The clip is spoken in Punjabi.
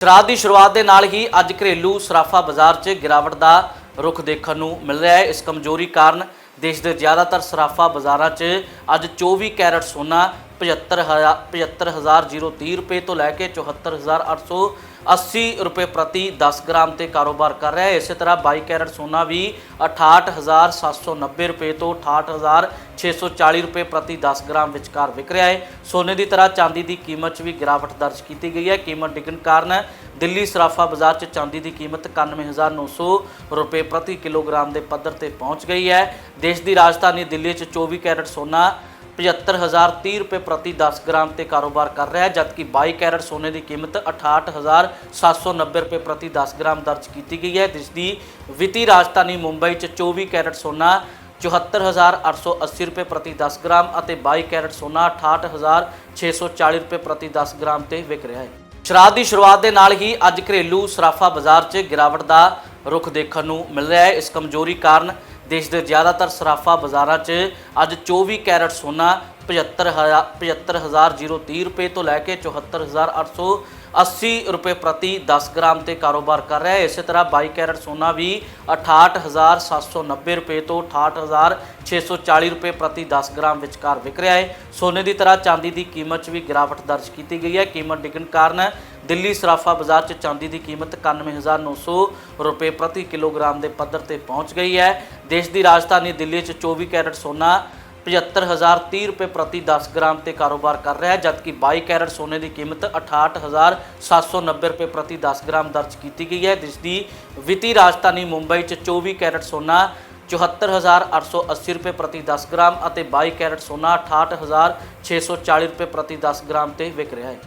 ਸ਼ਰਾਦ ਦੀ ਸ਼ੁਰੂਆਤ ਦੇ ਨਾਲ ਹੀ ਅੱਜ ਘਰੇਲੂ ਸਰਾਫਾ ਬਾਜ਼ਾਰ 'ਚ ਗਿਰਾਵਟ ਦਾ ਰੁਖ ਦੇਖਣ ਨੂੰ ਮਿਲ ਰਿਹਾ ਹੈ। ਇਸ ਕਮਜ਼ੋਰੀ ਕਾਰਨ ਦੇਸ਼ ਦੇ ਜ਼ਿਆਦਾਤਰ ਸਰਾਫਾ ਬਾਜ਼ਾਰਾਂ 'ਚ ਅੱਜ 24 ਕੈਰਟ ਸੋਨਾ 75030 ਰੁਪਏ ਤੋਂ ਲੈ ਕੇ 74880 ਰੁਪਏ ਪ੍ਰਤੀ 10 ਗ੍ਰਾਮ ਤੇ ਕਾਰੋਬਾਰ ਕਰ ਰਿਹਾ ਹੈ। ਇਸੇ ਤਰ੍ਹਾਂ 22 ਕੈਰਟ ਸੋਨਾ ਵੀ 68790 ਰੁਪਏ ਤੋਂ 68640 ਰੁਪਏ ਪ੍ਰਤੀ 10 ਗ੍ਰਾਮ ਵਿਚਕਾਰ ਵਿਕ ਰਿਹਾ ਹੈ। ਸੋਨੇ ਦੀ ਤਰ੍ਹਾਂ ਚਾਂਦੀ ਦੀ ਕੀਮਤ 'ਚ ਵੀ ਗਿਰਾਵਟ ਦਰਜ ਕੀਤੀ ਗਈ ਹੈ। ਕੀਮਤ ਡਿੱਗਣ ਕਾਰਨ ਦਿੱਲੀ ਸਰਾਫਾ ਬਾਜ਼ਾਰ 'ਚ ਚਾਂਦੀ ਦੀ ਕੀਮਤ 91900 ਰੁਪਏ ਪ੍ਰਤੀ ਕਿਲੋਗ੍ਰਾਮ ਦੇ ਪੱਧਰ ਤੇ ਪਹੁੰਚ ਗਈ ਹੈ। ਦੇਸ਼ ਦੀ ਰਾਜਧਾਨੀ ਦਿੱਲੀ 'ਚ 24 ਕੈਰਟ ਸੋਨਾ 75030 ਰੁਪਏ ਪ੍ਰਤੀ 10 ਗ੍ਰਾਮ ਤੇ ਕਾਰੋਬਾਰ ਕਰ ਰਿਹਾ ਹੈ, ਜਦਕਿ 22 ਕੈਰਟ ਸੋਨੇ ਦੀ ਕੀਮਤ 68790 ਰੁਪਏ ਪ੍ਰਤੀ 10 ਗ੍ਰਾਮ ਦਰਜ ਕੀਤੀ ਗਈ ਹੈ। ਜਿਸ ਦੀ ਵਿੱਤੀ ਰਾਜਧਾਨੀ ਮੁੰਬਈ 'ਚ 24 ਕੈਰਟ ਸੋਨਾ 74880 ਰੁਪਏ ਪ੍ਰਤੀ 10 ਗ੍ਰਾਮ ਅਤੇ 22 ਕੈਰਟ ਸੋਨਾ 68640 ਰੁਪਏ ਪ੍ਰਤੀ 10 ਗ੍ਰਾਮ ਤੇ ਵਿਕ ਰਿਹਾ ਹੈ। ਸ਼ਰਾਬ ਦੀ ਸ਼ੁਰੂਆਤ ਦੇ ਨਾਲ ਹੀ ਅੱਜ ਘਰੇਲੂ ਸਰਾਫਾ ਬਾਜ਼ਾਰ 'ਚ ਗਿਰਾਵਟ ਦਾ ਰੁਖ ਦੇਖਣ ਨੂੰ ਮਿਲ ਰਿਹਾ ਹੈ। ਇਸ ਕਮਜ਼ੋਰੀ ਕਾਰਨ ਦੇਸ਼ ਦੇ ਜ਼ਿਆਦਾਤਰ ਸਰਾਫਾ ਬਾਜ਼ਾਰਾਂ 'ਚ ਅੱਜ 24 ਕੈਰਟ ਸੋਨਾ 75000 75030 ਰੁਪਏ ਤੋਂ ਲੈ ਕੇ 74880 ਰੁਪਏ ਪ੍ਰਤੀ 10 ਗ੍ਰਾਮ ਤੇ ਕਾਰੋਬਾਰ ਕਰ ਰਿਹਾ ਹੈ। ਇਸੇ ਤਰ੍ਹਾਂ 22 ਕੈਰਟ ਸੋਨਾ ਵੀ 68790 ਰੁਪਏ ਤੋਂ 68640 ਰੁਪਏ ਪ੍ਰਤੀ 10 ਗ੍ਰਾਮ ਵਿਚਕਾਰ ਵਿਕ ਰਿਹਾ ਹੈ। ਸੋਨੇ ਦੀ ਤਰ੍ਹਾਂ ਚਾਂਦੀ ਦੀ ਕੀਮਤ 'ਚ ਵੀ ਗਿਰਾਵਟ ਦਰਜ ਕੀਤੀ ਗਈ ਹੈ। ਕੀਮਤ ਡਿੱਗਣ ਕਾਰਨ ਦਿੱਲੀ ਸਰਾਫਾ ਬਾਜ਼ਾਰ 'ਚ ਚਾਂਦੀ ਦੀ ਕੀਮਤ 91900 ਰੁਪਏ ਪ੍ਰਤੀ ਕਿਲੋਗ੍ਰਾਮ ਦੇ ਪੱਧਰ ਤੇ ਪਹੁੰਚ ਗਈ ਹੈ। ਦੇਸ਼ ਦੀ ਰਾਜਧਾਨੀ ਦਿੱਲੀ 'ਚ 24 ਕੈਰਟ ਸੋਨਾ 75030 ਰੁਪਏ ਪ੍ਰਤੀ 10 ਗ੍ਰਾਮ ਤੇ ਕਾਰੋਬਾਰ ਕਰ ਰਿਹਾ ਹੈ, ਜਦਕਿ 22 ਕੈਰਟ ਸੋਨੇ ਦੀ ਕੀਮਤ 68790 ਰੁਪਏ ਪ੍ਰਤੀ 10 ਗ੍ਰਾਮ ਦਰਜ ਕੀਤੀ ਗਈ ਹੈ, ਜਿਸ ਦੀ ਵਿੱਤੀ ਰਾਜਧਾਨੀ ਮੁੰਬਈ 'ਚ 24 ਕੈਰਟ ਸੋਨਾ 74880 ਰੁਪਏ ਪ੍ਰਤੀ 10 ਗ੍ਰਾਮ ਅਤੇ 22 ਕੈਰਟ ਸੋਨਾ 68640 ਰੁਪਏ ਪ੍ਰਤੀ 10 ਗ੍ਰਾਮ ਤੇ ਵਿਕ ਰਿਹਾ ਹੈ।